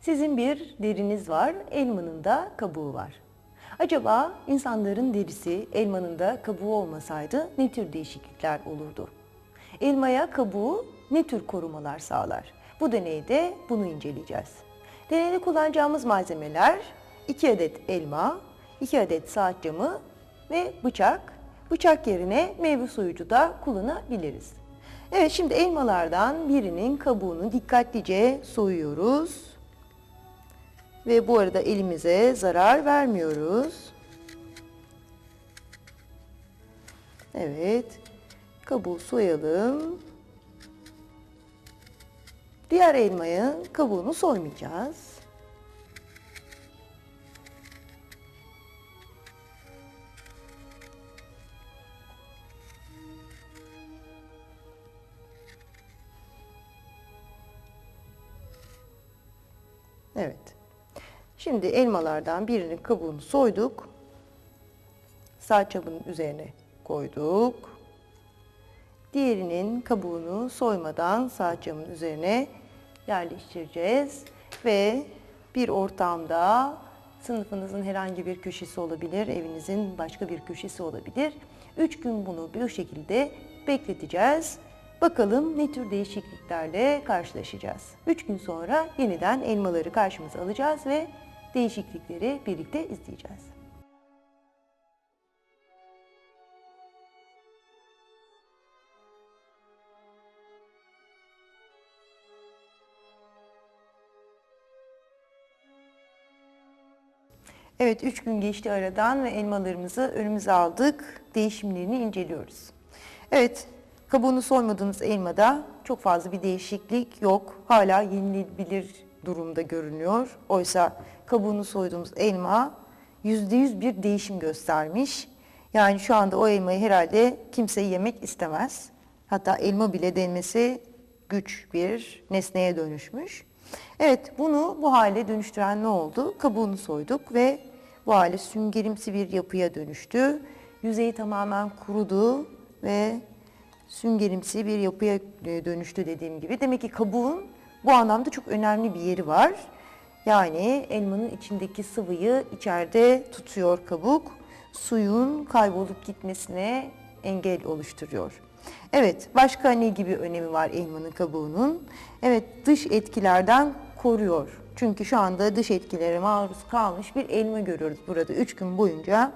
Sizin bir deriniz var, elmanın da kabuğu var. Acaba insanların derisi elmanın da kabuğu olmasaydı ne tür değişiklikler olurdu? Elmaya kabuğu ne tür korumalar sağlar? Bu deneyde bunu inceleyeceğiz. Deneyde kullanacağımız malzemeler 2 adet elma, 2 adet saat camı ve bıçak. Bıçak yerine meyve soyucu da kullanabiliriz. Evet şimdi elmalardan birinin kabuğunu dikkatlice soyuyoruz. Ve bu arada elimize zarar vermiyoruz. Evet. Kabuğu soyalım. Diğer elmayı kabuğunu soymayacağız. Evet. Şimdi elmalardan birinin kabuğunu soyduk. Saat çapının üzerine koyduk. Diğerinin kabuğunu soymadan saat camının üzerine yerleştireceğiz. Ve bir ortamda sınıfınızın herhangi bir köşesi olabilir, evinizin başka bir köşesi olabilir. Üç gün bunu bu şekilde bekleteceğiz. Bakalım ne tür değişikliklerle karşılaşacağız. Üç gün sonra yeniden elmaları karşımıza alacağız ve değişiklikleri birlikte izleyeceğiz. Evet, üç gün geçti aradan ve elmalarımızı önümüze aldık. Değişimlerini inceliyoruz. Evet, kabuğunu soymadığınız elmada çok fazla bir değişiklik yok. Hala yenilebilir durumda görünüyor. Oysa kabuğunu soyduğumuz elma %100 bir değişim göstermiş. Yani şu anda o elmayı herhalde kimse yemek istemez. Hatta elma bile denmesi güç bir nesneye dönüşmüş. Evet bunu bu hale dönüştüren ne oldu? Kabuğunu soyduk ve bu hale süngerimsi bir yapıya dönüştü. Yüzeyi tamamen kurudu ve süngerimsi bir yapıya e, dönüştü dediğim gibi. Demek ki kabuğun bu anlamda çok önemli bir yeri var. Yani elmanın içindeki sıvıyı içeride tutuyor kabuk. Suyun kaybolup gitmesine engel oluşturuyor. Evet, başka ne gibi önemi var elmanın kabuğunun? Evet, dış etkilerden koruyor. Çünkü şu anda dış etkilere maruz kalmış bir elma görüyoruz burada. Üç gün boyunca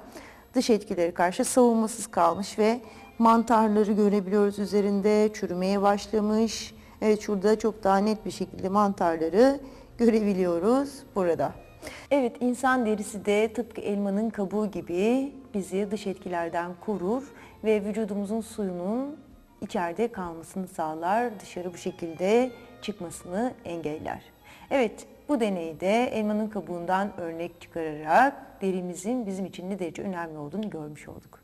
dış etkileri karşı savunmasız kalmış ve mantarları görebiliyoruz üzerinde. Çürümeye başlamış. Evet, şurada çok daha net bir şekilde mantarları görebiliyoruz burada. Evet, insan derisi de tıpkı elmanın kabuğu gibi bizi dış etkilerden korur ve vücudumuzun suyunun içeride kalmasını sağlar, dışarı bu şekilde çıkmasını engeller. Evet, bu deneyde elmanın kabuğundan örnek çıkararak derimizin bizim için ne derece önemli olduğunu görmüş olduk.